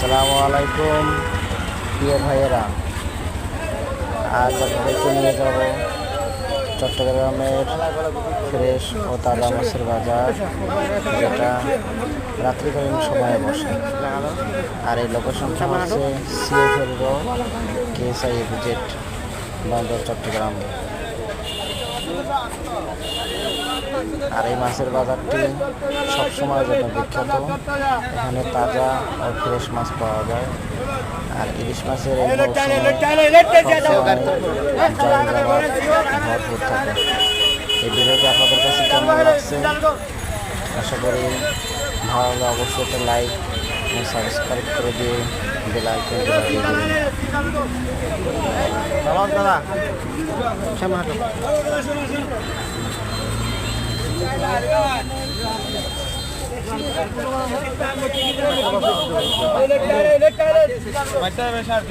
আসসালামু আলাইকুম, প্রিয় ভাইয়েরা। আজ আপনাদেরকে নিয়ে যাব চট্টগ্রামের ফ্রেশ ও তাজা মাছের বাজার, যেটা রাত্রিকালীন সময়ে বসে। আর এই লোকেশনটা হচ্ছে সিএফএল রোড, কেএসআই এভিজেট বন্দর চট্টগ্রাম। আর এই মাছের বাজারটি সবসময় জন্য বিখ্যাত। এখানে তাজা ও ফ্রেশ মাছ পাওয়া যায়। আর ইলিশ মাছের এই ভরপুর থাকে। এই ভিডিওটি আপনাদের কাছে কেমন লাগছে? আশা করি ভালো লাগলে অবশ্যই একটা লাইক এবং সাবস্ক্রাইব করে দিয়ে বেল আইকনটি বাজিয়ে দেবেন। দাদা। मट्टा में शार्ट